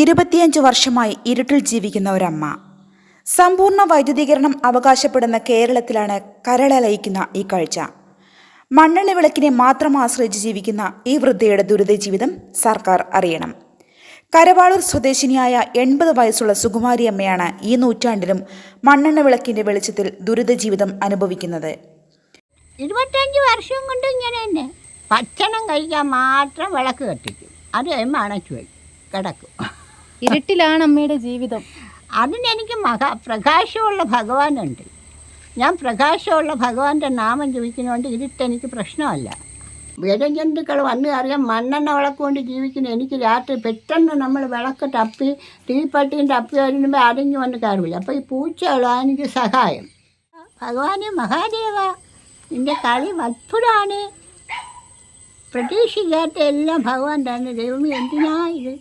ഇരുപത്തിയഞ്ച് വർഷമായി ഇരുട്ടിൽ ജീവിക്കുന്ന ഒരമ്മ. സമ്പൂർണ വൈദ്യുതീകരണം അവകാശപ്പെടുന്ന കേരളത്തിലാണ് കരളലയിക്കുന്ന ഈ കാഴ്ച. മണ്ണെണ്ണ വിളക്കിനെ മാത്രം ആശ്രയിച്ച് ജീവിക്കുന്ന ഈ വൃദ്ധയുടെ ദുരിത ജീവിതം സർക്കാർ അറിയണം. കരവാളൂർ സ്വദേശിനിയായ എൺപത് വയസ്സുള്ള സുകുമാരി അമ്മയാണ് ഈ നൂറ്റാണ്ടിലും മണ്ണെണ്ണ വിളക്കിന്റെ വെളിച്ചത്തിൽ ദുരിത ജീവിതം അനുഭവിക്കുന്നത്. ഇരുപത്തഞ്ച് വർഷം കൊണ്ട് ഇങ്ങനെ തന്നെ. ഭക്ഷണം കഴിക്കാൻ മാത്രം വിളക്ക് കത്തിക്കും. അത് വയ്ക്കും കിടക്കും. ഇരുട്ടിലാണ് അമ്മയുടെ ജീവിതം. അതിനെനിക്ക് മഹാ പ്രകാശമുള്ള ഭഗവാനുണ്ട്. ഞാൻ പ്രകാശമുള്ള ഭഗവാന്റെ നാമം ജപിക്കുന്നതുകൊണ്ട് ഇരുട്ടെനിക്ക് പ്രശ്നമല്ല. വിരജന്തുക്കൾ വന്ന് അറിയാൻ മണ്ണെണ്ണ വിളക്ക് കൊണ്ട് ജീവിക്കുന്ന. എനിക്ക് രാത്രി പെട്ടെന്ന് നമ്മൾ വിളക്ക് തപ്പി തീപ്പട്ടിയും തപ്പി വരുമ്പോൾ അരഞ്ഞു വന്ന് കയറില്ല. അപ്പോൾ ഈ പൂച്ചകളാണ് എനിക്ക് സഹായം. ഭഗവാനെ മഹാദേവ നിന്റെ കളി അത്ഭുതമാണ് പ്രതീക്ഷിക്കാത്ത എല്ലാം ഭഗവാൻ തന്നെ ദൈവമേ എന്തിനാ ഇത്?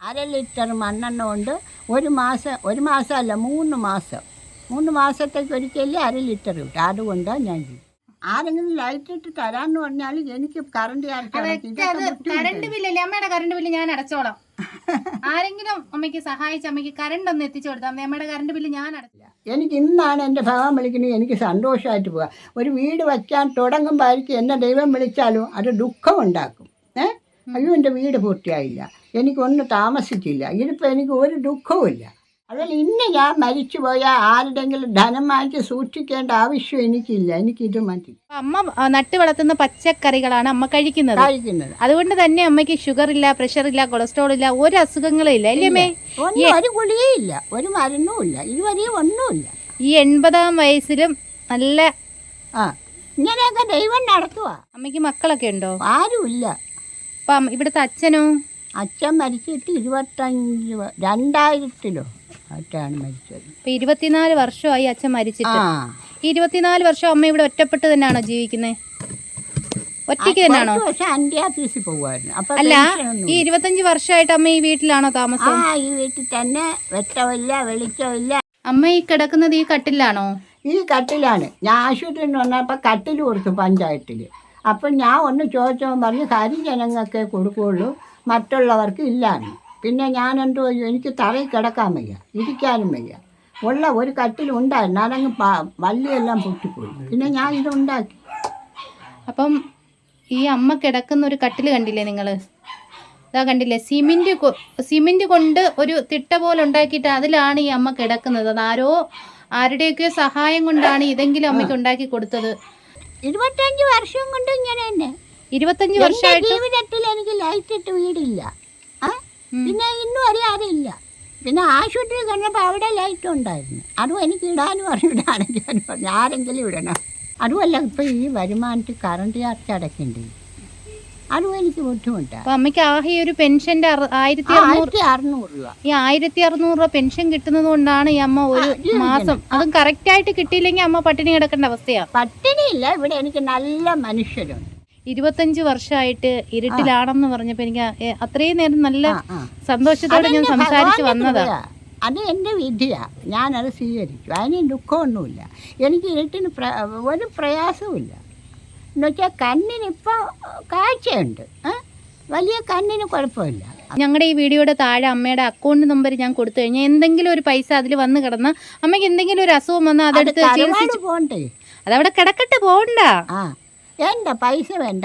അര ലിറ്റർ മണ്ണെണ്ണ കൊണ്ട് ഒരു മാസം ഒരു മാസമല്ല മൂന്ന് മാസം. മൂന്ന് മാസത്തേക്ക് ഒരിക്കലേ അര ലിറ്റർ കിട്ടും അതുകൊണ്ടാണ് ഞാൻ ചെയ്യും ആരെങ്കിലും ലൈറ്റ് ഇട്ട് തരാന്ന് പറഞ്ഞാൽ എനിക്ക് കറണ്ട് കറണ്ട് ബില്ലല്ലേ അമ്മയുടെ കറണ്ട് ബില്ല് ഞാൻ അടച്ചോളാം. ആരെങ്കിലും അമ്മയ്ക്ക് സഹായിച്ച അമ്മയ്ക്ക് കറണ്ട് ഒന്ന് എത്തിച്ചു കൊടുത്താൽ അമ്മയുടെ കറണ്ട് ബില്ല് ഞാൻ അടച്ചില്ല എനിക്ക് ഇന്നാണ് എന്റെ ഭഗവാൻ വിളിക്കുന്നത് എനിക്ക് സന്തോഷമായിട്ട് പോവാ. ഒരു വീട് വയ്ക്കാൻ തുടങ്ങുമ്പോൾ ആയിരിക്കും എന്നെ ദൈവം വിളിച്ചാലും അത് ദുഃഖം ഉണ്ടാക്കും. അയ്യോ എന്റെ വീട് പൂർത്തിയായില്ല. എനിക്കൊന്നും താമസിച്ചില്ല. ഇതിപ്പോൾ എനിക്ക് ഒരു ദുഃഖവുമില്ല അതുപോലെ ഇന്ന് ഞാൻ മരിച്ചു പോയാൽ ആരുടെങ്കിലും ധനം വാങ്ങിച്ച് സൂക്ഷിക്കേണ്ട ആവശ്യം എനിക്കില്ല. എനിക്കിത് മതി. അമ്മ നട്ടു വളർത്തുന്ന പച്ചക്കറികളാണ് അമ്മ കഴിക്കുന്നത്. കഴിക്കുന്നത്. അതുകൊണ്ട് തന്നെ അമ്മയ്ക്ക് ഷുഗർ ഇല്ല പ്രഷർ ഇല്ല കൊളസ്ട്രോൾ ഇല്ല. ഒരു അസുഖങ്ങളും ഇല്ല. അല്ലേ ഒരു ഒരു ഗുളികയില്ല ഒരു മരുന്നും ഇല്ല. ഒന്നുമില്ല. ഈ എൺപതാം വയസ്സിലും നല്ല ആ. ഇങ്ങനെയൊക്കെ ദൈവം നടത്തുക അമ്മയ്ക്ക് മക്കളൊക്കെ ഉണ്ടോ? ആരുമില്ല. അപ്പം ഇവിടുത്തെ അച്ഛനോ? അച്ഛൻ മരിച്ചിട്ട് ഇരുപത്തഞ്ച് വ- രണ്ടായിരത്തിലോ അച്ഛനാണ് മരിച്ചത്. ഇപ്പം ഇരുപത്തിനാല് വർഷമായി അച്ഛൻ മരിച്ചിട്ട്. ആ. ഈ ഇരുപത്തിനാല് വർഷം അമ്മ ഇവിടെ ഒറ്റപ്പെട്ട് തന്നെയാണോ ജീവിക്കുന്നത് ഒറ്റയ്ക്ക് തന്നെയാണോ? ഓഫീസിൽ പോകുമായിരുന്നു അപ്പൊ അല്ല പെൻഷനൊന്നും ഈ ഇരുപത്തഞ്ച് വർഷമായിട്ട് അമ്മ ഈ വീട്ടിലാണോ ആ താമസം ഈ വീട്ടിൽ തന്നെ വെട്ടമില്ല വെളിച്ചമില്ല അമ്മ ഈ കിടക്കുന്നത് ഈ കട്ടിലാണോ? ഈ കട്ടിലാണ്. ഞാൻ ആശുപത്രിയിൽ നിന്ന് വന്നപ്പോൾ കട്ടിൽ കൊടുത്തു പഞ്ചായത്തിൽ അപ്പം ഞാൻ ഒന്ന് ചോദിച്ചോ പറഞ്ഞു ഹരിജനങ്ങൾക്കേ കൊടുക്കുകയുള്ളൂ മറ്റുള്ളവർക്ക് ഇല്ലാന്ന്. പിന്നെ ഞാൻ എന്തോ എനിക്ക് തറയിൽ കിടക്കാൻ വയ്യ ഇരിക്കാനും വയ്യ. ഉള്ള ഒരു കട്ടിലുണ്ടായിരുന്നു അതങ്ങ് വള്ളിയെല്ലാം പൊട്ടിപ്പോയി. പിന്നെ ഞാൻ ഇതുണ്ടാക്കി അപ്പം ഈ അമ്മ കിടക്കുന്ന ഒരു കട്ടിൽ കണ്ടില്ലേ നിങ്ങൾ ഇതാ കണ്ടില്ലേ സിമെന്റ് സിമെന്റ് കൊണ്ട് ഒരു തിട്ട പോലെ ഉണ്ടാക്കിയിട്ട് അതിലാണ് ഈ അമ്മ കിടക്കുന്നത്. അത് ആരോ ആരുടെയൊക്കെയോ സഹായം കൊണ്ടാണ് ഇതെങ്കിലും അമ്മയ്ക്ക് ഉണ്ടാക്കി കൊടുത്തത്. ഇരുപത്തഞ്ച് വർഷം കൊണ്ട് ഇങ്ങനെ തന്നെ. ഇരുപത്തഞ്ച് വർഷമായിട്ട്? ജീവിതത്തിൽ എനിക്ക് ലൈറ്റ് ഇട്ട് വീടില്ല. പിന്നെ ഇന്നും അറിയാതെ ഇല്ല പിന്നെ ആശുപത്രി കണ്ടപ്പോൾ അവിടെ ലൈറ്റ് ഉണ്ടായിരുന്നു. അതും എനിക്ക് ഇടാനും അറിയില്ല അടയ്ക്കാനും പറഞ്ഞു. ആരെങ്കിലും ഇടണം. അതുമല്ല ഇപ്പം ഈ വരുമാനത്തിൽ കറണ്ട് ചാർജ് അടയ്ക്കണ്ടേ? അതും എനിക്ക് ബുദ്ധിമുട്ടാണ് അപ്പൊ അമ്മയ്ക്ക് ആകെ ഈ ഒരു പെൻഷന്റെ അറു- ആയിരത്തി അറുന്നൂറ് ആയിരത്തി അറുന്നൂറ് രൂപ. ഈ ആയിരത്തി അറുന്നൂറ് രൂപ പെൻഷൻ കിട്ടുന്നത് കൊണ്ടാണ് ഈ അമ്മ ഒരു മാസം അതും കറക്റ്റ് ആയിട്ട് കിട്ടിയില്ലെങ്കിൽ അമ്മ പട്ടിണി കിടക്കേണ്ട അവസ്ഥയാ. പട്ടിണിയില്ല ഇവിടെ എനിക്ക് നല്ല മനുഷ്യരുണ്ട്. ഇരുപത്തഞ്ച് വർഷമായിട്ട് ഇരുട്ടിലാണെന്ന് പറഞ്ഞപ്പോ എനിക്ക് ആ- ഏ, അത്രയും നേരം നല്ല ആ. സന്തോഷത്തോടെ ഞാൻ അതെന്റെ സംസാരിച്ച് ഭഗവാന്റെ വന്നതാ. കൃപയാ. അത് എന്റെ വിധിയാ. ഞാനത് സ്വീകരിച്ചു. അതിന് ദുഃഖമൊന്നുമില്ല. എനിക്ക് ഇരുട്ടിന് പ്ര ഒരു പ്രയാസവുമില്ല. എന്നുവെച്ചാൽ കണ്ണിനിപ്പോൾ കാഴ്ചയുണ്ട്? വലിയ കണ്ണിന് കുഴപ്പമില്ല. ഞങ്ങളുടെ ഈ വീഡിയോയുടെ താഴെ അമ്മയുടെ അക്കൗണ്ട് നമ്പർ ഞാൻ കൊടുത്തു കഴിഞ്ഞാൽ എന്തെങ്കിലും ഒരു പൈസ അതിൽ വന്ന് കിടന്ന അമ്മയ്ക്ക് എന്തെങ്കിലും ഒരു അസുഖം വന്നാൽ അത് അതെടുത്ത് പോകണ്ടേ ചികിത്സിച്ച് അതവിടെ കിടക്കട്ടെ പോകണ്ട ആ എന്റെ പൈസ വേണ്ട.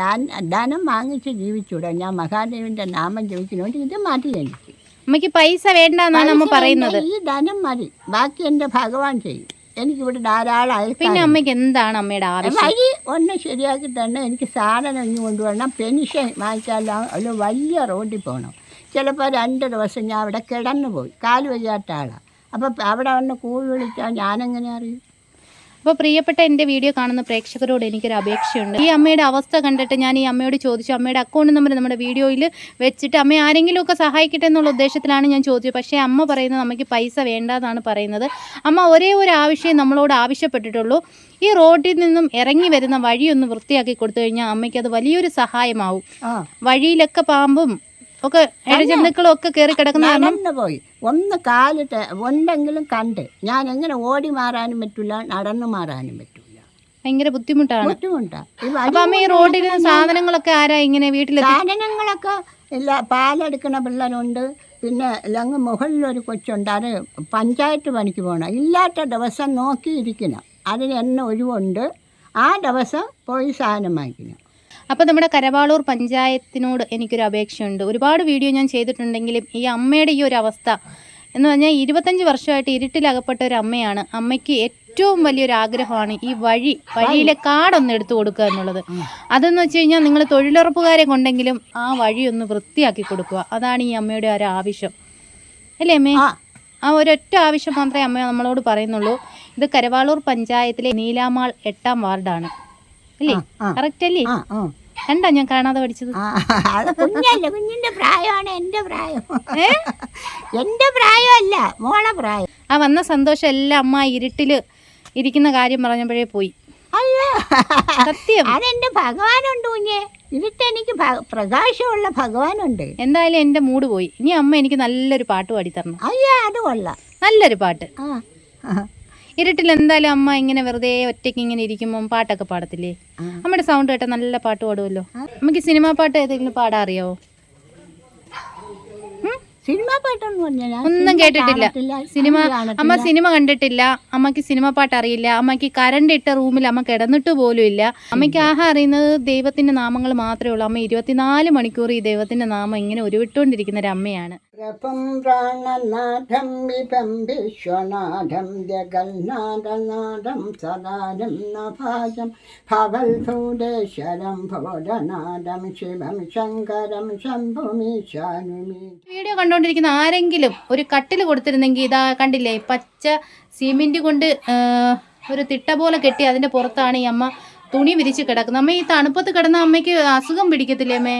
ധനം വാങ്ങിച്ച് ജീവിച്ചൂടെ. ഞാൻ മഹാദേവിന്റെ നാമം ജപിക്കുന്നതുകൊണ്ട് ഇത് മതി എനിക്ക്. അമ്മയ്ക്ക് പൈസ വേണ്ട എന്നാണ് അമ്മ പൈസ പറയുന്നത്. ഈ ധനം മതി. ബാക്കി എന്റെ ഭഗവാൻ ചെയ്യും. എനിക്കിവിടെ ധാരാളം പിന്നെ. അമ്മയ്ക്ക് എന്താണ് അമ്മയുടെ ആവശ്യം? വഴി ഒന്ന് ശരിയാക്കി തന്നെ എനിക്ക് സാധനം ഇങ്ങ് കൊണ്ടുവരണം. പെൻഷൻ വാങ്ങിച്ചാലോ? അല്ല വലിയ റോഡിൽ പോകണം. ചിലപ്പോൾ രണ്ട് ദിവസം ഞാൻ അവിടെ കിടന്നു പോയി കാൽ വയ്യാത്ത ആളാണ് അപ്പോൾ അവിടെ വന്ന് കൂവി വിളിച്ചാൽ ഞാനെങ്ങനെ അറിയും? അപ്പോൾ പ്രിയപ്പെട്ട എന്റെ വീഡിയോ കാണുന്ന പ്രേക്ഷകരോട് എനിക്കൊരു അപേക്ഷയുണ്ട്. ഈ അമ്മയുടെ അവസ്ഥ കണ്ടിട്ട് ഞാൻ ഈ അമ്മയോട് ചോദിച്ചു അമ്മയുടെ അക്കൗണ്ട് നമ്പർ നമ്മുടെ വീഡിയോയിൽ വെച്ചിട്ട് അമ്മയെ ആരെങ്കിലുമൊക്കെ സഹായിക്കട്ടെ എന്നുള്ള ഉദ്ദേശത്തിലാണ് ഞാൻ ചോദിച്ചത്. പക്ഷേ അമ്മ പറയുന്നത് നമുക്ക് പൈസ വേണ്ടാന്നാണ് പറയുന്നത്. അമ്മ ഒരേ ഒരു ആവശ്യം നമ്മളോട് ആവശ്യപ്പെട്ടിട്ടുള്ളൂ. ഈ റോഡിൽ നിന്നും ഇറങ്ങി വരുന്ന വഴിയൊന്ന് വൃത്തിയാക്കി കൊടുത്തു കഴിഞ്ഞാൽ അമ്മയ്ക്ക് അത് വലിയൊരു സഹായമാവും. വഴിയിലൊക്കെ പാമ്പും ഒക്കെ ഇഴജന്തുക്കളും ഒക്കെ കയറി കിടക്കുന്ന കാരണം നടന്നു പോയി. ഒന്ന് കാലിട്ട് ഉണ്ടെങ്കിലും കണ്ട്. ഞാൻ എങ്ങനെ ഓടി മാറാനും പറ്റില്ല നടന്നു മാറാനും പറ്റില്ല ഭയങ്കര ബുദ്ധിമുട്ടാണ്. ബുദ്ധിമുട്ടാണ് ഈ അപ്പൊ അമ്മ ഈ റോഡിൽ സാധനങ്ങളൊക്കെ ആരാ ഇങ്ങനെ വീട്ടിലെത്തി സാധനങ്ങളൊക്കെ ഇല്ല പാലെടുക്കുന്ന പിള്ളേരുണ്ട്. പിന്നെ ലങ് മുകളിലൊരു കൊച്ചുണ്ട്. അത് പഞ്ചായത്ത് പണിക്ക് പോകണം ഇല്ലാത്ത ദിവസം നോക്കിയിരിക്കണം. അതിന് എന്നെ ഒഴിവുണ്ട്. ആ ദിവസം പോയി സാധനം വാങ്ങിക്കണം. അപ്പോൾ നമ്മുടെ കരവാളൂർ പഞ്ചായത്തിനോട് എനിക്കൊരു അപേക്ഷയുണ്ട്. ഒരുപാട് വീഡിയോ ഞാൻ ചെയ്തിട്ടുണ്ടെങ്കിലും ഈ അമ്മയുടെ ഈ ഒരു അവസ്ഥ എന്ന് പറഞ്ഞാൽ ഇരുപത്തഞ്ച് വർഷമായിട്ട് ഇരുട്ടിലകപ്പെട്ട ഒരു അമ്മയാണ്. അമ്മയ്ക്ക് ഏറ്റവും വലിയൊരു ആഗ്രഹമാണ് ഈ വഴി വഴിയിലെ കാടൊന്ന് എടുത്തു കൊടുക്കുക എന്നുള്ളത്. അതെന്ന് വെച്ച് കഴിഞ്ഞാൽ നിങ്ങൾ തൊഴിലുറപ്പുകാരെ കൊണ്ടെങ്കിലും ആ വഴി ഒന്ന് വൃത്തിയാക്കി കൊടുക്കുക. അതാണ് ഈ അമ്മയുടെ ഒരു ആവശ്യം. അല്ലേ അമ്മേ? ആ. ആ ഒരൊറ്റ ആവശ്യം മാത്രമേ അമ്മ നമ്മളോട് പറയുന്നുള്ളൂ. ഇത് കരവാളൂർ പഞ്ചായത്തിലെ നീലാമാൾ എട്ടാം വാർഡാണ്. അല്ലേ. കറക്റ്റ് അല്ലേ? കണ്ടാ ഞാൻ കാണാതെ പഠിച്ചത്? ആ, അത് കുഞ്ഞല്ല കുഞ്ഞിന്റെ പ്രായമാണ് എന്റെ പ്രായം. എന്റെ പ്രായമല്ല മോളെ പ്രായം. ആ വന്ന സന്തോഷം എല്ലാം അമ്മ ഇരുട്ടിൽ ഇരിക്കുന്ന കാര്യം പറഞ്ഞപ്പോഴേ പോയി. അയ്യോ സത്യം. അതെന്റെ ഭഗവാനുണ്ട് കുഞ്ഞെ. ഇരുട്ട് എനിക്ക് പ്രകാശമുള്ള ഭഗവാനുണ്ട്. എന്തായാലും എന്റെ മൂഡ് പോയി. ഇനി അമ്മ എനിക്ക് നല്ലൊരു പാട്ട് പാടിത്തരണം. അയ്യോ അത് കൊള്ളാം. നല്ലൊരു പാട്ട്. ആ ആ, ഇരുട്ടിൽ എന്തായാലും അമ്മ ഇങ്ങനെ വെറുതെ ഒറ്റയ്ക്ക് ഇങ്ങനെ ഇരിക്കുമ്പോൾ പാട്ടൊക്കെ പാടത്തില്ലേ. അമ്മയുടെ സൗണ്ട് കേട്ടാൽ നല്ല പാട്ട് പാടുമല്ലോ നമുക്ക് സിനിമാ പാട്ട് ഏതെങ്കിലും പാടാൻ അറിയാവോ സിനിമ പാട്ടൊന്നും ഒന്നും കേട്ടിട്ടില്ല. സിനിമ അമ്മ സിനിമ കണ്ടിട്ടില്ല. അമ്മയ്ക്ക് സിനിമ പാട്ട് അറിയില്ല അമ്മയ്ക്ക് കരണ്ട് ഇട്ട റൂമിൽ അമ്മ കിടന്നിട്ട് പോലും ഇല്ല. അമ്മയ്ക്ക് ആഹാ അറിയുന്നത് ദൈവത്തിന്റെ നാമങ്ങൾ മാത്രമേ ഉള്ളൂ. അമ്മ ഇരുപത്തിനാല് മണിക്കൂർ ഈ ദൈവത്തിന്റെ നാമം ഇങ്ങനെ ഉരുവിട്ടുകൊണ്ടിരിക്കുന്ന ഒരു അമ്മയാണ്. പ്രഭം പ്രാണനാഥം വിഭം വിശ്വനാഥം ജഗന്നാഥനാഥം സദാരം നഭാജം ഭവൽഭൂതേശ്വരം ഭോജനാഥം ശിവം ശങ്കരം ശംഭുമീശാനുമീ വീഡിയോ കണ്ടുകൊണ്ടിരിക്കുന്ന ആരെങ്കിലും ഒരു കട്ടിൽ കൊടുത്തിരുന്നെങ്കിൽ ഇതാ കണ്ടില്ലേ പച്ച സിമെന്റ് കൊണ്ട് ഒരു തിട്ട പോലെ കെട്ടി അതിന്റെ പുറത്താണ് ഈ അമ്മ തുണി വിരിച്ച് കിടക്കുന്നത്. അമ്മ ഈ തണുപ്പത്ത് കിടന്ന അമ്മയ്ക്ക് അസുഖം പിടിക്കത്തില്ലേ അമ്മേ?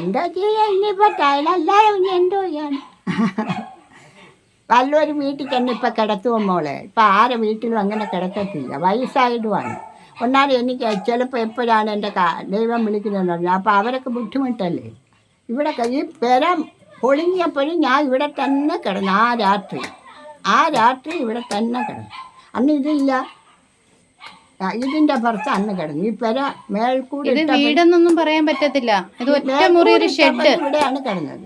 എന്താ ചെയ്യാൻ ഇനിയിപ്പോ ടൈലല്ലാതെ ഇനി എന്തോ ചെയ്യാൻ വല്ലൊരു വീട്ടിൽ തന്നെ ഇപ്പം കിടത്തുമോ മോളെ? ഇപ്പം ആരെ വീട്ടിലും അങ്ങനെ കിടക്കത്തില്ല. വയസ്സായിടുവാണ് ഒന്നാമത് എനിക്ക് ചിലപ്പോൾ എപ്പോഴാണ് എന്റെ ദൈവം വിളിക്കുന്നതെന്ന് പറഞ്ഞാൽ അപ്പോൾ അവരൊക്കെ ബുദ്ധിമുട്ടല്ലേ? ഇവിടെ ഈ പെര പൊളിഞ്ഞപ്പോഴും ഞാൻ ഇവിടെ തന്നെ കിടന്നു ആ രാത്രി ആ രാത്രി ഇവിടെ തന്നെ കിടന്നു. അന്ന് ഇതില്ല. ആ, ഇതിന്റെ പുറത്ത് അന്ന് കിടന്നു. ഈ പെര മേൽക്കൂടി ഇത് വീടെന്നൊന്നും പറയാൻ പറ്റത്തില്ല. ഇത് ഒറ്റ മുറി ഒരു ഷെഡ്. ഇവിടെയാണ് കിടന്നത്.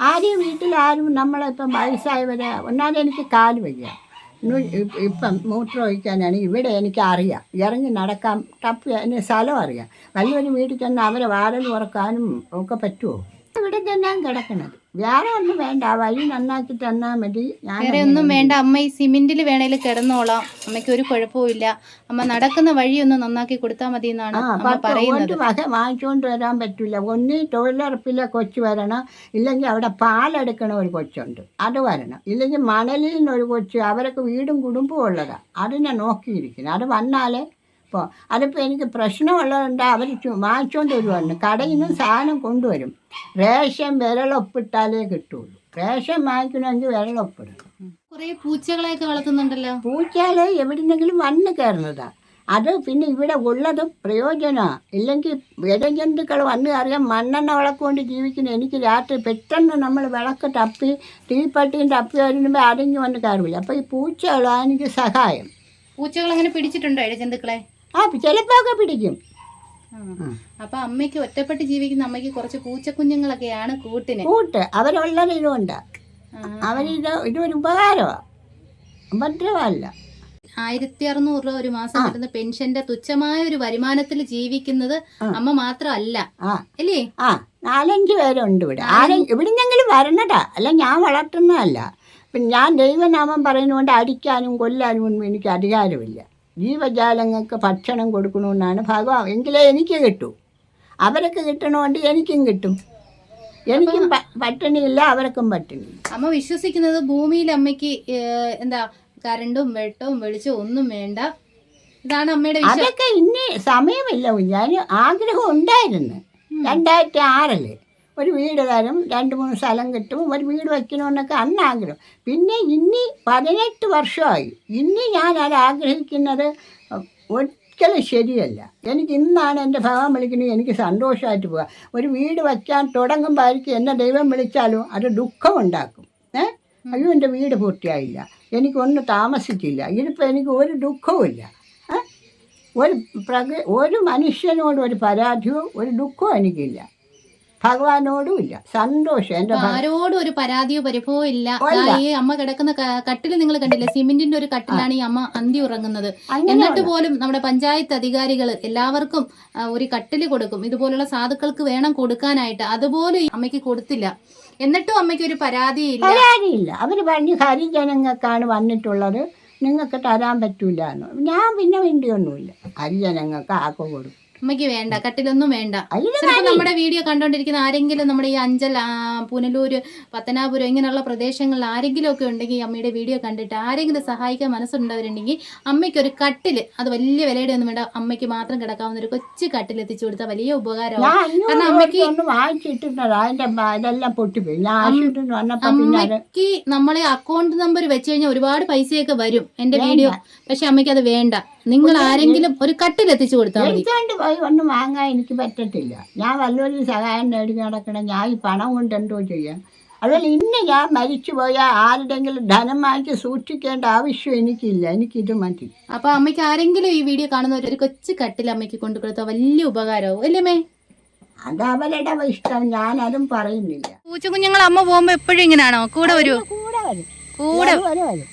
ആരും വീട്ടിൽ ആരും നമ്മളിപ്പം വയസ്സായവരെ ഒന്നാമത് എനിക്ക് കാൽ വയ്യ. ഇപ്പ- മൂത്രം ഒഴിക്കാനാണ് ഇവിടെ എനിക്ക് അറിയാം. ഇറങ്ങി നടക്കാൻ തപ്പി എന്നെ സ്ഥലം അറിയാം. വലിയൊരു വീട്ടിൽ ചെന്ന് അവരെ വാരൽ ഉറക്കാനും ഒക്കെ പറ്റുമോ? ഇവിടെ തന്നെയാണ് കിടക്കണത്. വേറെ ഒന്നും വേണ്ട. ആ വഴി നന്നാക്കി തന്നാൽ മതി. ഞാൻ വേറെ ഒന്നും വേണ്ട. അമ്മ ഈ സിമെന്റിൽ വേണേലും കിടന്നോളാം. അമ്മയ്ക്ക് ഒരു കുഴപ്പവും അമ്മ നടക്കുന്ന വഴി ഒന്ന് നന്നാക്കി കൊടുത്താൽ മതി എന്നാണ് അമ്മ പറയുന്നത്. ഒരു വക വാങ്ങിച്ചുകൊണ്ട് വരാൻ പറ്റില്ല ഒന്ന് തൊഴിലുറപ്പിലെ കൊച്ചു വരണം. ഇല്ലെങ്കിൽ അവിടെ പാലെടുക്കണ ഒരു കൊച്ചുണ്ട്. അത് വരണം. ഇല്ലെങ്കിൽ മണലിൽ നിന്നൊരു കൊച്ച്. അവരൊക്കെ വീടും കുടുംബവും ഉള്ളതാണ് അതിനെ നോക്കിയിരിക്കണം അത് വന്നാലേ ഇപ്പോൾ അതിപ്പോൾ എനിക്ക് പ്രശ്നമുള്ളതുകൊണ്ട് അവർ വാങ്ങിച്ചുകൊണ്ട് വരുവാണ്. കടയിൽ നിന്ന് സാധനം കൊണ്ടുവരും. റേഷൻ വിരളൊപ്പിട്ടാലേ കിട്ടുള്ളൂ. റേഷൻ വാങ്ങിക്കണമെങ്കിൽ വിരളൊപ്പിടണം. കുറേ പൂച്ചകളെയൊക്കെ വളർത്തുന്നുണ്ടല്ലോ. പൂച്ചകളെ എവിടെന്നെങ്കിലും വന്ന് കയറുന്നതാ. അത് പിന്നെ ഇവിടെ ഉള്ളത് പ്രയോജനമാണ് ഇല്ലെങ്കിൽ വിരജന്തുക്കൾ വന്ന് അറിയാം മണ്ണെണ്ണ വിളക്കുകൊണ്ട് ജീവിക്കുന്ന എനിക്ക് രാത്രി പെട്ടെന്ന് നമ്മൾ വിളക്ക് തപ്പി തീപ്പട്ടിയും തപ്പി വരുമ്പോൾ അടങ്ങി വന്ന് കയറില്ല അപ്പോൾ ഈ പൂച്ചകളാണ് എനിക്ക് സഹായം. പൂച്ചകൾ അങ്ങനെ പിടിച്ചിട്ടുണ്ടോ ഇഴജന്തുക്കളെ? ആ ചിലപ്പോൾ ഒക്കെ പിടിക്കും. അപ്പൊ അമ്മയ്ക്ക് ഒറ്റപ്പെട്ട് ജീവിക്കുന്ന അമ്മയ്ക്ക് കുറച്ച് പൂച്ചക്കുഞ്ഞുങ്ങളൊക്കെയാണ് കൂട്ടിന്. കൂട്ട്. അവരുള്ളത് ഇതുകൊണ്ട്. അവരിത് ഇതൊരു ഉപകാരമാണ് ഉപദ്രവമല്ല. ആയിരത്തി അറുന്നൂറ് രൂപ ഒരു മാസം കിട്ടുന്ന പെൻഷന്റെ തുച്ഛമായ ഒരു വരുമാനത്തിൽ ജീവിക്കുന്നത് അമ്മ മാത്രമല്ല. അല്ലേ? ആ. നാലഞ്ച് പേരുണ്ട് ഇവിടെ. ആരും എവിടുന്നെങ്കിലും വരണതാ. അല്ല ഞാൻ വളർത്തുന്നതല്ല. പിന്നെ ഞാൻ ദൈവനാമം പറയുന്നതുകൊണ്ട് അടിക്കാനും കൊല്ലാനും ഒന്നും എനിക്ക് അധികാരമില്ല. ജീവജാലങ്ങൾക്ക് ഭക്ഷണം കൊടുക്കണമെന്നാണ് ഭഗവാൻ. എങ്കിലേ എനിക്ക് കിട്ടൂ. അവരൊക്കെ കിട്ടണമുണ്ട് എനിക്കും കിട്ടും. എനിക്കും പട്ടിണിയില്ല അവർക്കും പട്ടിണി അമ്മ വിശ്വസിക്കുന്നത് ഭൂമിയിൽ അമ്മയ്ക്ക് എന്താ കരണ്ടും വെട്ടവും വെളിച്ചവും ഒന്നും വേണ്ട. ഇതാണ് അമ്മയുടെ അതൊക്കെ ഇനി സമയമില്ല ഞാൻ ആഗ്രഹം ഉണ്ടായിരുന്നു. രണ്ടായിരത്തി ആറിൽ. ഒരു വീട് തരും രണ്ട് മൂന്ന് സ്ഥലം കിട്ടും ഒരു വീട് വയ്ക്കണമെന്നൊക്കെ അന്ന് ആഗ്രഹം. പിന്നെ ഇനി പതിനെട്ട് വർഷമായി. ഇനി ഞാൻ അത് ആഗ്രഹിക്കുന്നത് ഒരിക്കലും ശരിയല്ല. എനിക്ക് ഇന്നാണ് എന്റെ ഭഗവാൻ വിളിക്കുന്നത്. എനിക്ക് സന്തോഷമായിട്ട് പോകാം ഒരു വീട് വയ്ക്കാൻ തുടങ്ങുമ്പോഴായിരിക്കും എന്നെ ദൈവം വിളിച്ചാലും അത് ദുഃഖമുണ്ടാക്കും. ഏ? അയ്യോ എന്റെ വീട് പൂർത്തിയായില്ല. എനിക്കൊന്നും താമസിച്ചില്ല. ഇതിപ്പോൾ എനിക്ക് ഒരു ദുഃഖവുമില്ല ഒരു പ്രക ഒരു മനുഷ്യനോട് ഒരു പരാതിയോ ഒരു ദുഃഖവും എനിക്കില്ല. ഭഗവാനോടും ഇല്ല സന്തോഷം. എന്റെ ആരോടും ഒരു പരാതിയോ പരിഭവോ ഇല്ല. ഈ അമ്മ കിടക്കുന്ന കട്ടിൽ നിങ്ങൾ കണ്ടില്ല? സിമെന്റിന്റെ ഒരു കട്ടിലാണ് ഈ അമ്മ അന്തി ഉറങ്ങുന്നത്. എന്നിട്ട് പോലും നമ്മുടെ പഞ്ചായത്ത് അധികാരികൾ എല്ലാവർക്കും ഒരു കട്ടിൽ കൊടുക്കും. ഇതുപോലുള്ള സാധുക്കൾക്ക് വേണം കൊടുക്കാനായിട്ട്. അതുപോലെ ഈ അമ്മയ്ക്ക് കൊടുത്തില്ല. എന്നിട്ടും അമ്മയ്ക്ക് ഒരു പരാതിയില്ല പരാതിയില്ല. അവർ പറഞ്ഞു ഹരിജനങ്ങൾക്കാണ് വന്നിട്ടുള്ളത്. നിങ്ങൾക്ക് തരാൻ പറ്റൂല എന്ന് ഞാൻ പിന്നെ വേണ്ടിയൊന്നുമില്ല. ഹരിജനങ്ങൾക്ക് ആക്കോ കൊടുക്കും. അമ്മയ്ക്ക് വേണ്ട കട്ടിലൊന്നും വേണ്ട. ചിലപ്പോൾ നമ്മുടെ വീഡിയോ കണ്ടോണ്ടിരിക്കുന്ന ആരെങ്കിലും നമ്മുടെ ഈ അഞ്ചൽ പുനലൂര് പത്തനാപുരം ഇങ്ങനെയുള്ള പ്രദേശങ്ങളിൽ ആരെങ്കിലും ഒക്കെ ഉണ്ടെങ്കിൽ അമ്മയുടെ വീഡിയോ കണ്ടിട്ട് ആരെങ്കിലും സഹായിക്കാൻ മനസ്സുണ്ടവരുണ്ടെങ്കിൽ അമ്മയ്ക്ക് ഒരു കട്ടിൽ അത് വലിയ വിലയുടെ ഒന്നും വേണ്ട അമ്മയ്ക്ക് മാത്രം കിടക്കാവുന്ന ഒരു കൊച്ചു കട്ടിൽ എത്തിച്ചു കൊടുത്താൽ വലിയ ഉപകാരമാണ് കാരണം അമ്മയ്ക്ക് അമ്മയ്ക്ക് നമ്മളെ അക്കൗണ്ട് നമ്പർ വെച്ച് കഴിഞ്ഞാൽ ഒരുപാട് പൈസയൊക്കെ വരും എന്റെ വീഡിയോ. പക്ഷെ അമ്മയ്ക്ക് അത് വേണ്ട. നിങ്ങൾ ആരെങ്കിലും ഒരു കട്ടിൽ എത്തിച്ചു കൊടുത്താൽ മതി. പോയി ഒന്നും വാങ്ങാൻ എനിക്ക് പറ്റത്തില്ല. ഞാൻ വല്ലവരും സഹായം നേടി നടക്കണം ഞാൻ ഈ പണം കൊണ്ട് എന്തോ ചെയ്യാം. അതുപോലെ ഇന്ന് ഞാൻ മരിച്ചു പോയാൽ ആരുടെങ്കിലും ധനം വാങ്ങിച്ച് സൂക്ഷിക്കേണ്ട ആവശ്യം എനിക്കില്ല. എനിക്കിത് മതി. അപ്പൊ അമ്മയ്ക്ക് ആരെങ്കിലും ഈ വീഡിയോ കാണുന്നവർ ഒരു കൊച്ചു കട്ടിൽ അമ്മയ്ക്ക് കൊണ്ടു കൊടുത്താൽ വലിയ ഉപകാരമാവും അല്ലേ മേ അത് അവരുടെ ഇഷ്ടം. ഞാനതും പറയുന്നില്ല. പൂച്ചക്കുഞ്ഞുങ്ങൾ അമ്മ പോകുമ്പോ എപ്പോഴും ഇങ്ങനെയാണോ കൂടെ വരൂ. കൂടെ വരും. കൂടെ വരും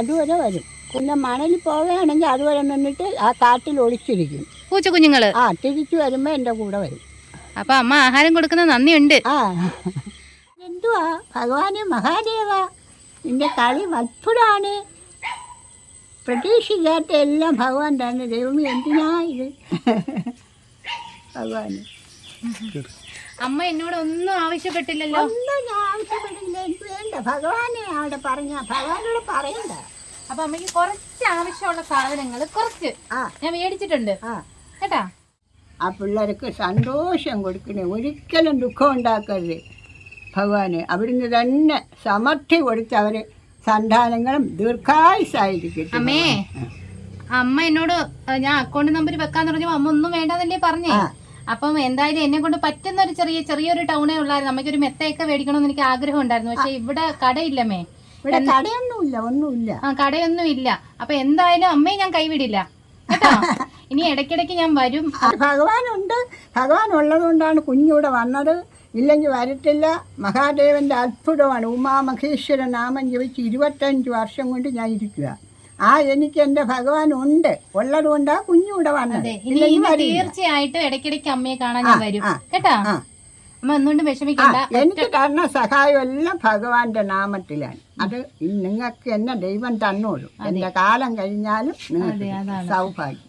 അതുവരെ വരും. പിന്നെ മണലിൽ പോവുകയാണെങ്കിൽ അതുവരെ നിന്നിട്ട് ആ കാട്ടിൽ ഒളിച്ചിരിക്കും. പൂച്ചക്കുഞ്ഞുങ്ങൾ ആ തിരിച്ചു വരുമ്പോൾ എന്റെ കൂടെ വരും. അപ്പൊ അമ്മ ആഹാരം കൊടുക്കുന്ന നന്ദിയുണ്ട്. ആ. എന്തുവാ? ഭഗവാന് മഹാദേവ. നിന്റെ കളി അത്ഭുതമാണ് പ്രതീക്ഷിക്കാത്ത എല്ലാം ഭഗവാൻ തന്നെ. ദൈവമേ എന്തിനാ ഇത്? ഭഗവാന്. അമ്മ എന്നോട് ഒന്നും ആവശ്യപ്പെട്ടില്ലല്ലോ. ഒന്നും ഞാൻ ആവശ്യപ്പെട്ടില്ല. എനിക്ക് വേണ്ട? ഭഗവാനെ അവിടെ പറഞ്ഞ ഭഗവാനോട് പറയണ്ട. അപ്പൊ അമ്മയ്ക്ക് കുറച്ച് ആവശ്യമുള്ള സാധനങ്ങൾ കുറച്ച് ഞാൻ മേടിച്ചിട്ടുണ്ട്. കേട്ടാ? ആ പിള്ളേർക്ക് സന്തോഷം കൊടുക്കണേ. ഒരിക്കലും ദുഃഖം ഉണ്ടാക്കരുത് ഭഗവാന്. അവിടുന്ന് തന്നെ സമർത്ഥി കൊടുത്ത് അവർ സന്താനങ്ങളും ദീർഘായുസായിരിക്കും അമ്മേ അമ്മ എന്നോട് ഞാൻ അക്കൗണ്ട് നമ്പർ വെക്കാന്ന് പറഞ്ഞപ്പോ അമ്മ ഒന്നും വേണ്ടാന്നല്ലേ പറഞ്ഞേ. അപ്പം എന്തായാലും എന്നെ കൊണ്ട് പറ്റുന്ന ഒരു ചെറിയ ചെറിയൊരു ടൗണേ ഉള്ളായിരുന്നു. അമ്മയ്ക്ക് ഒരു മെത്തയൊക്കെ മേടിക്കണമെന്ന് എനിക്ക് ആഗ്രഹം ഉണ്ടായിരുന്നു പക്ഷെ ഇവിടെ കടയില്ലമ്മേ. ഇവിടെ കടയൊന്നുമില്ല ഒന്നുമില്ല. ആ കടയൊന്നും ഇല്ല അപ്പൊ എന്തായാലും അമ്മയെ ഞാൻ കൈവിടില്ല. കേട്ടോ? ഇനി ഇടയ്ക്കിടയ്ക്ക് ഞാൻ വരും. ഭഗവാനുണ്ട്. ഭഗവാൻ ഉള്ളതുകൊണ്ടാണ് കുഞ്ഞിവിടെ വന്നത്. ഇല്ലെങ്കിൽ വരത്തില്ല. മഹാദേവന്റെ അത്ഭുതമാണ്. ഉമാമഹേശ്വര നാമം ജപിച്ച് ഇരുപത്തഞ്ച് വർഷം കൊണ്ട് ഞാൻ ഇരിക്കുക. ആ എനിക്ക് എന്റെ ഭഗവാൻ ഉണ്ട് ഉള്ളത് കൊണ്ടാ കുഞ്ഞിവിടെ വന്നത് തീർച്ചയായിട്ടും ഇടയ്ക്കിടയ്ക്ക് അമ്മയെ കാണാൻ ഞാൻ വരും. കേട്ടോ. അമ്മ ഒന്നുകൊണ്ടും വിഷമിക്കണ്ട. എനിക്ക് തരുന്ന സഹായം എല്ലാം ഭഗവാന്റെ നാമത്തിലാണ്. അത് നിങ്ങൾക്ക് എന്നെ ദൈവം തന്നോളൂ. എന്റെ കാലം കഴിഞ്ഞാലും നിങ്ങൾക്ക്. സൗഭാഗ്യം.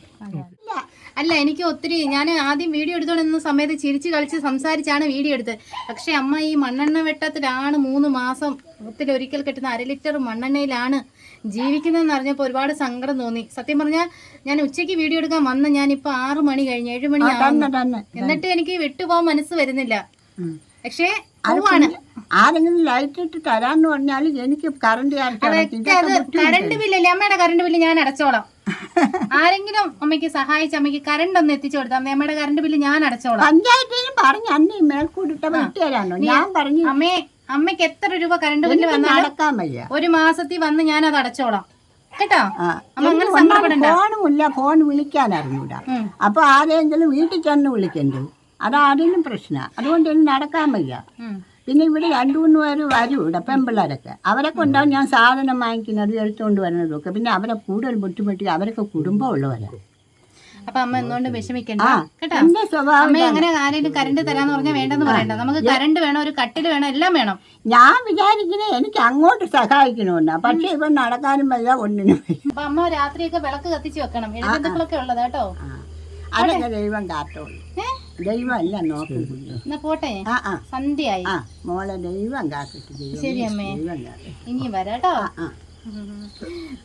അല്ല എനിക്ക് ഒത്തിരി ഞാൻ ആദ്യം വീഡിയോ എടുത്തോണ്ടിരുന്ന സമയത്ത് ചിരിച്ചു കളിച്ച് സംസാരിച്ചാണ് വീഡിയോ എടുത്തത്. പക്ഷെ അമ്മ ഈ മണ്ണെണ്ണ വെട്ടത്തിലാണ് മൂന്ന് മാസം ഒത്തിരി ഒരിക്കൽ കിട്ടുന്ന അര ലിറ്റർ മണ്ണെണ്ണയിലാണ് ജീവിക്കുന്നതെന്ന് അറിഞ്ഞപ്പോൾ ഒരുപാട് സങ്കടം തോന്നി. സത്യം പറഞ്ഞാൽ ഞാൻ ഉച്ചയ്ക്ക് വീഡിയോ എടുക്കാൻ വന്ന ഞാനിപ്പോൾ ആറ് മണി കഴിഞ്ഞ് ഏഴ് മണി തന്നെ എന്നിട്ട് എനിക്ക് വിട്ടുപോകാൻ മനസ്സ് വരുന്നില്ല. പക്ഷേ ആരെങ്കിലും ലൈറ്റ് ഇട്ട് തരാന്ന് പറഞ്ഞാൽ എനിക്ക് കറണ്ട് കറണ്ട് ബില്ലല്ലേ അമ്മയുടെ കറണ്ട് ബില്ല് ഞാൻ അടച്ചോളാം. ആരെങ്കിലും അമ്മയ്ക്ക് സഹായിച്ച് അമ്മയ്ക്ക് കറണ്ട് ഒന്ന് എത്തിച്ചു കൊടുത്താൽ അമ്മയുടെ കറണ്ട് ബില്ല് ഞാൻ അടച്ചോളാം. പഞ്ചായത്തിനും പറഞ്ഞു അന്ന് ഈ മേൽക്കൂട്ടിട്ട ഞാൻ പറഞ്ഞു അമ്മേ അമ്മയ്ക്ക് എത്ര രൂപ കറണ്ട് ബില്ല് വന്നാലും ഒരു മാസത്തിൽ വന്ന് ഞാൻ അത് അടച്ചോളാം. കേട്ടോ? ഇല്ല ഫോൺ വിളിക്കാൻ അറിഞ്ഞൂടാ. അപ്പൊ ആരെങ്കിലും വീട്ടിൽ ചെന്ന് വിളിക്കണ്ടേ? അതാദ്യം പ്രശ്നമാണ് അതുകൊണ്ട് ഇനി നടക്കാൻ വയ്യ. പിന്നെ ഇവിടെ രണ്ടു മൂന്ന് പേര് വരും ഇവിടെ പെമ്പിള്ളേരൊക്കെ അവരെ കൊണ്ടാവും ഞാൻ സാധനം വാങ്ങിക്കുന്നത് എടുത്തുകൊണ്ട് വരുന്നതും ഒക്കെ പിന്നെ അവരെ കൂടുതൽ ബുദ്ധിമുട്ടി അവരൊക്കെ കുടുംബം അപ്പൊ അമ്മ എന്തുകൊണ്ട് വിഷമിക്കണ്ട? കേട്ടോ? അമ്മ അങ്ങനെ ആരെങ്കിലും കറണ്ട് തരാന്ന് പറഞ്ഞാൽ വേണ്ടെന്ന് പറയണ്ട. നമുക്ക് കറണ്ട് വേണം ഒരു കട്ടിൽ വേണം എല്ലാം വേണം. ഞാൻ വിചാരിക്കുന്നത് എനിക്ക് അങ്ങോട്ട് സഹായിക്കണമെന്നാ പക്ഷെ ഇപ്പൊ നടക്കാനും വയ്യ ഒന്നിനും അപ്പൊ അമ്മ രാത്രിയൊക്കെ വിളക്ക് കത്തിച്ച് വെക്കണം. ഉള്ളത് കേട്ടോ. അതൊക്കെ ദൈവം കാത്തോളൂ. ഏ? ദൈവം അല്ല നോക്കുന്നു എന്നാ പോട്ടെ. ആ ആ. സന്ധ്യയായി. ആ മോളെ ദൈവം കാത്തിട്ട് ദൈവം ശരി അമ്മേ. ദൈവം ഇനി വരാട്ടോ. ആ ആ.